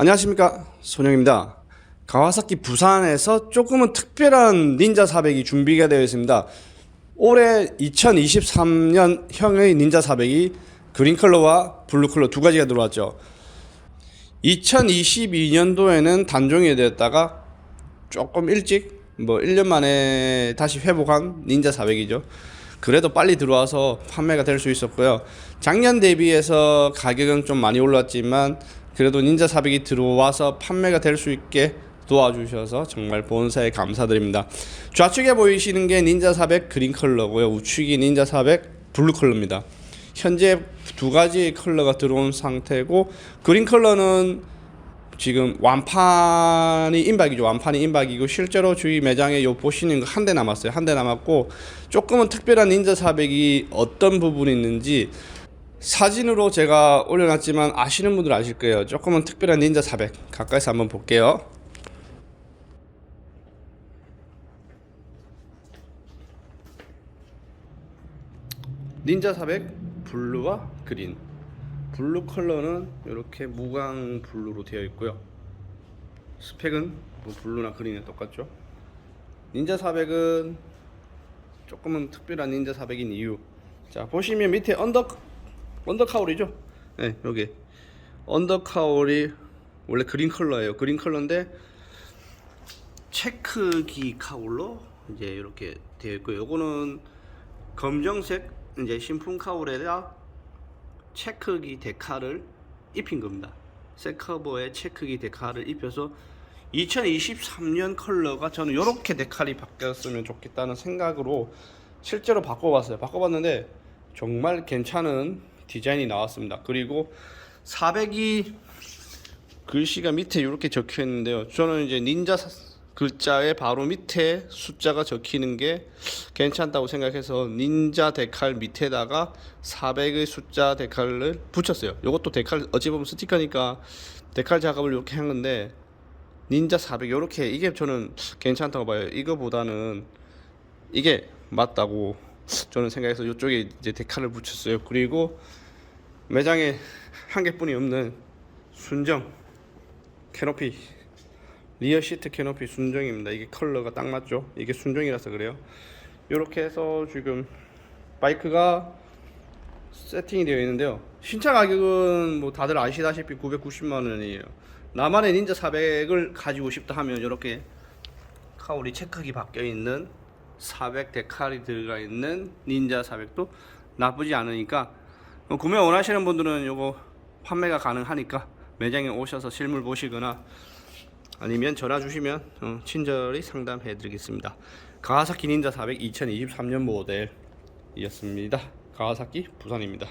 안녕하십니까 손영입니다. 가와사키 부산에서 조금은 특별한 닌자 400이 준비가 되어 있습니다. 올해 2023년 형의 닌자 400이 그린 컬러와 블루 컬러 두 가지가 들어왔죠. 2022년도에는 단종이 되었다가 조금 일찍 뭐 1년 만에 다시 회복한 닌자 400이죠. 그래도 빨리 들어와서 판매가 될 수 있었고요. 작년 대비해서 가격은 좀 많이 올랐지만 그래도 닌자 400이 들어와서 판매가 될 수 있게 도와주셔서 정말 본사에 감사드립니다. 좌측에 보이시는 게 닌자 400 그린 컬러고요. 우측이 닌자 400 블루 컬러입니다. 현재 두 가지 컬러가 들어온 상태고 그린 컬러는 지금 완판이 임박이죠. 완판이 임박이고 실제로 저희 매장에 요 보시는 거 한 대 남았어요. 한 대 남았고 조금은 특별한 닌자 400이 어떤 부분이 있는지 사진으로 제가 올려놨지만 아시는 분들 아실 거예요. 조금은 특별한 닌자 400 가까이서 한번 볼게요. 닌자 400 블루와 그린. 블루 컬러는 이렇게 무광 블루로 되어 있고요. 스펙은 뭐 블루나 그린에 똑같죠. 닌자 400은 조금은 특별한 닌자 400인 이유. 자 보시면 밑에 언더 언더 카울이죠 네 여기 언더 카울이 원래 그린 컬러예요 그린 컬러인데 체크기 카울로 이제 이렇게 되어 있고 요거는 검정색 이제 신품 카울에다 체크기 데칼을 입힌 겁니다. 세커버에 체크기 데칼을 입혀서 2023년 컬러가 저는 이렇게 데칼이 바뀌었으면 좋겠다는 생각으로 실제로 바꿔봤어요. 바꿔봤는데 정말 괜찮은 디자인이 나왔습니다. 그리고 400이 글씨가 밑에 이렇게 적혀 있는데요. 저는 이제 닌자 사- 글자의 바로 밑에 숫자가 적히는 게 괜찮다고 생각해서 닌자 데칼 밑에다가 400의 숫자 데칼을 붙였어요. 이것도 데칼 어찌 보면 스티커니까 데칼 작업을 이렇게 한 건데 닌자 400 이렇게 이게 저는 괜찮다고 봐요. 이거보다는 이게 맞다고 저는 생각해서 이쪽에 이제 데칼을 붙였어요. 그리고 매장에 한 개뿐이 없는 순정 캐노피 리어 시트 캐노피 순정입니다. 이게 컬러가 딱 맞죠? 이게 순정이라서 그래요. 이렇게 해서 지금 바이크가 세팅이 되어 있는데요. 신차 가격은 뭐 다들 아시다시피 990만 원이에요. 나만의 닌자 400을 가지고 싶다 하면 이렇게 카울이 체크기 바뀌어 있는 400 데칼이 들어가 있는 닌자 400도 나쁘지 않으니까 어, 구매 원하시는 분들은 요거 판매가 가능하니까 매장에 오셔서 실물 보시거나 아니면 전화 주시면 어, 친절히 상담해 드리겠습니다. 가와사키 닌자 400 2023년 모델이었습니다. 가와사키 부산입니다.